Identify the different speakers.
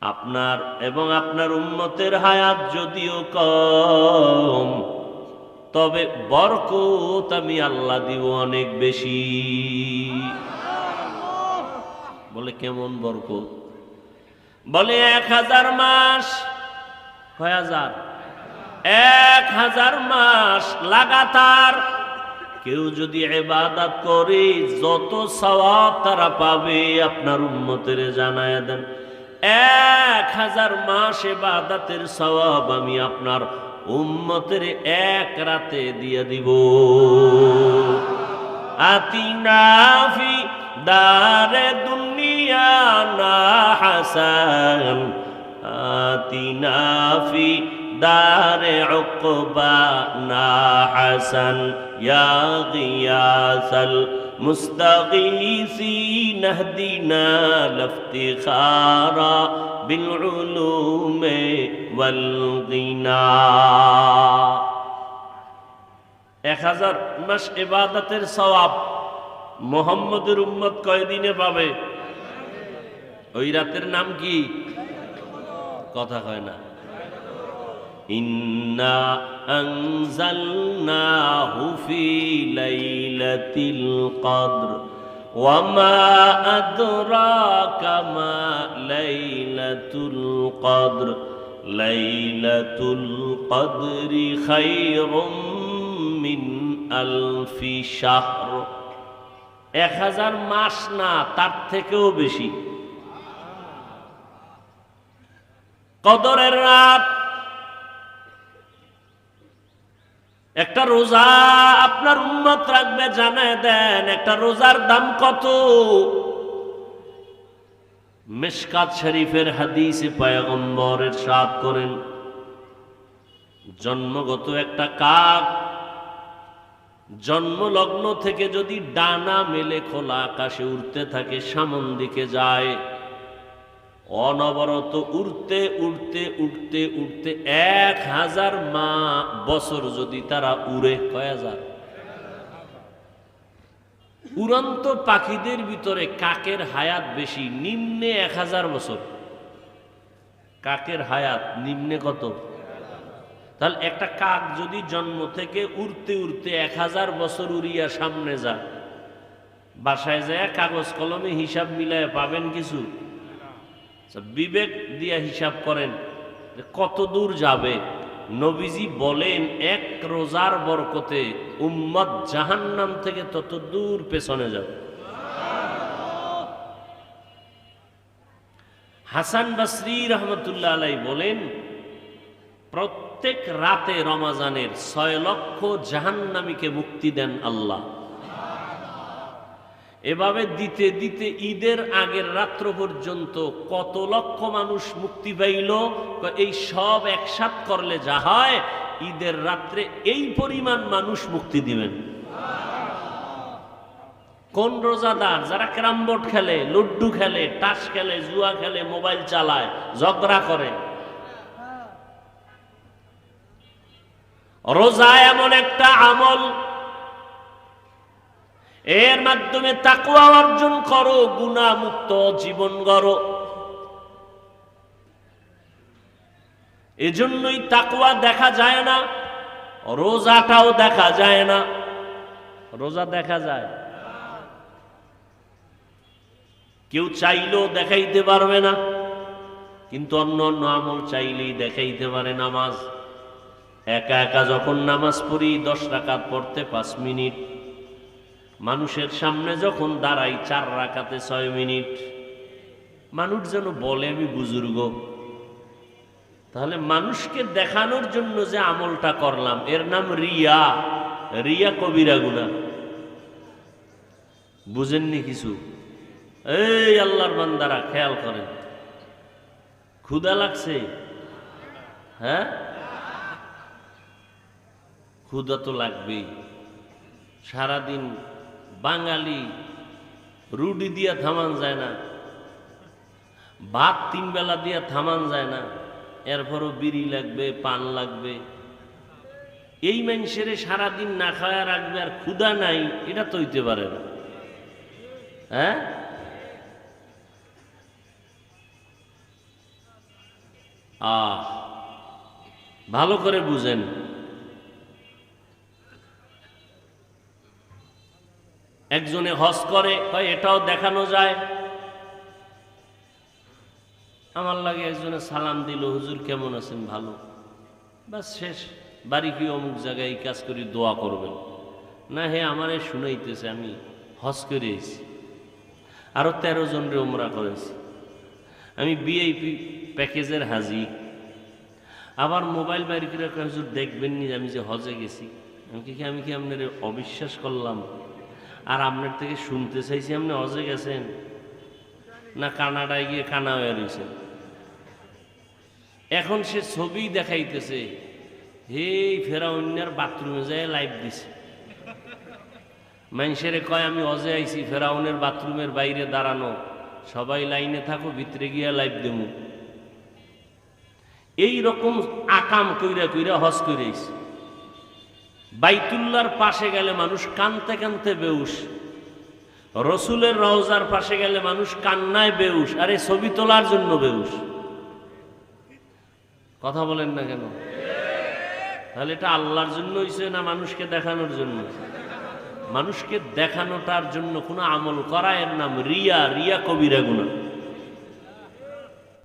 Speaker 1: আপনার এবং আপনার উম্মতের হায়াত যদিও কম, তবে বরকত আমি আল্লাহ দিব অনেক বেশি। বলে কেমন বরকত? বলে এক হাজার মাস। কয় হাজার? এক হাজার মাস লাগাতার। কেউ যদি এবাদাত করে, যত সওয়াব তারা পাবে, আপনার উন্মতের জানায় দেন। এক হাজার মাস এবাদাতের সওয়াব আমি আপনার উম্মতের এক রাতে দিয়ে দিব আতিনাফি দারে দুনিয়া না হাসান আতিনাফি دار عقبانا حسن يا غياث المستغيثين اهدنا لافتخارا بالعلوم والغنى এক হাজার মাস এবাদতের সওয়াব মোহাম্মদের উম্মত কয়দিনে পাবে ওই রাতের নাম কি কথা কয় না إنا أنزلناه في ليلة القدر وما أدراك ما ليلة القدر ليلة القدر خير من ألف شهر এক হাজার মাস না তার থেকেও বেশি কদরের রাত একটা রোজা আপনার উন্মত রাখবে জানায় দেন একটা রোজার দাম কত? মেশকাত শরীফের হাদিসে পায়গম্বরের সাত করেন, জন্মগত একটা কাক, জন্মলগ্ন থেকে যদি ডানা মেলে খোলা আকাশে উড়তে থাকে, সামন দিকে যায়। অনবরত উড়তে উড়তে উড়তে উড়তে এক হাজার মা বছর যদি তারা উড়ে, কয়া যায় উড়ন্ত পাখিদের ভিতরে কাকের হায়াত বেশি, নিম্নে এক হাজার বছর। কাকের হায়াত নিম্নে কত? তাহলে একটা কাক যদি জন্ম থেকে উড়তে উড়তে এক হাজার বছর উড়িয়া সামনে যায়, বাসায় যায়, কাগজ কলমে হিসাব মিলায় পাবেন কিছু? বিবেক দিয়া হিসাব করেন কত দূর যাবে। নবীজি বলেন, এক রোজার বরকতে উম্মত জাহান্নাম থেকে তত দূর পেছনে যাবে। হাসান বাসরি রহমতুল্লাহ আলাই বলেন, প্রত্যেক রাতে রমাজানের ছয় লক্ষ জাহান্নামীকে মুক্তি দেন আল্লাহ। এভাবে দিতে দিতে ঈদের আগের রাত্র পর্যন্ত কত লক্ষ মানুষ মুক্তি পাইল এই সব একসাথ করলে যা হয়, ঈদের রাত্রে এই পরিমাণ মানুষ মুক্তি দিবেন। কোন রোজাদার যারা ক্যারাম বোর্ড খেলে লুড্ডু খেলে টাস খেলে, জুয়া খেলে, মোবাইল চালায়, ঝগড়া করে? রোজা এমন একটা আমল এর মাধ্যমে তাকুয়া অর্জন করো গুণা মুক্ত জীবন গড়ো। এজন্যই তাকুয়া দেখা যায় না, রোজাটাও দেখা যায় না। রোজা দেখা যায়? কেউ চাইলেও দেখাইতে পারবে না, কিন্তু অন্য অন্য আমল চাইলেই দেখাইতে পারে নামাজ। একা একা যখন নামাজ পড়ি, দশ রাকাত পড়তে পাঁচ মিনিট। মানুষের সামনে যখন দাঁড়াই চার রাকাতে ছয় মিনিট, মানুষ যেন বলে, আমি বুজুর্গ। তাহলে মানুষকে দেখানোর জন্য যে আমলটা করলাম, এর নাম রিয়া। রিয়া কবিরা গুনা বুঝেননি কিছু? এই আল্লাহর বান্দারা, খেয়াল করেন। ক্ষুদা লাগছে? হ্যাঁ? ক্ষুদা তো লাগবেই। সারাদিন বাঙালি, রুটি দিয়া থামান যায় না, ভাত তিন বেলা দিয়া থামান যায় না, এরপরও বিড়ি লাগবে, পান লাগবে। এই মানুষের সারাদিন না খাওয়া রাখবে আর ক্ষুদা নাই, এটা তো হইতে পারে না। হ্যাঁ? আহ, ভালো করে বুঝেন। একজনে হজ করে, হয় এটাও দেখানো যায়। আমার লাগে একজনে সালাম দিল, হুজুর, কেমন আছেন? ভালো? বাস শেষ। বাড়ি কি অমুক জায়গায় কাজ করি, দোয়া করবেন। না, হে, আমারে শুনাইতেছে, আমি হজ করে এসেছি। আরও তেরো জনরে ওমরা করেছি। আমি বিআইপি প্যাকেজের হাজি আবার মোবাইল বাইর করে হুজুর দেখবেন নি আমি যে হজে গেছি? আমি কি আমি কি আপনার অবিশ্বাস করলাম? আর আপনার থেকে শুনতে চাইছি আপনি অজে গেছেন? না কানাডায় গিয়ে কানা হয়ে রয়েছেন? এখন সে ছবি দেখাইতেছে। হে ফেরা অন্যার বাথরুমে যায় লাইভ দিছে। মানুষের কয়, আমি অজে আইছি, ফেরাউনের বাথরুমের বাইরে দাঁড়ানো। সবাই লাইনে থাকো, ভিতরে গিয়া লাইভ দেবো এই রকম আকাম কইরা কইরা হজ কইরাইছে বাইতুল্লার পাশে গেলে মানুষ কানতে কানতে বেউস। রসুলের রওজার পাশে গেলে মানুষ কান্নায় বেউস, আরে ছবি তোলার জন্য বেউস। কথা বলেন না কেন? তাহলে এটা আল্লাহর জন্য হইছে না মানুষকে দেখানোর জন্য? মানুষকে দেখানোটার জন্য কোনো আমল করা এর নাম রিয়া রিয়া কবিরা গুণা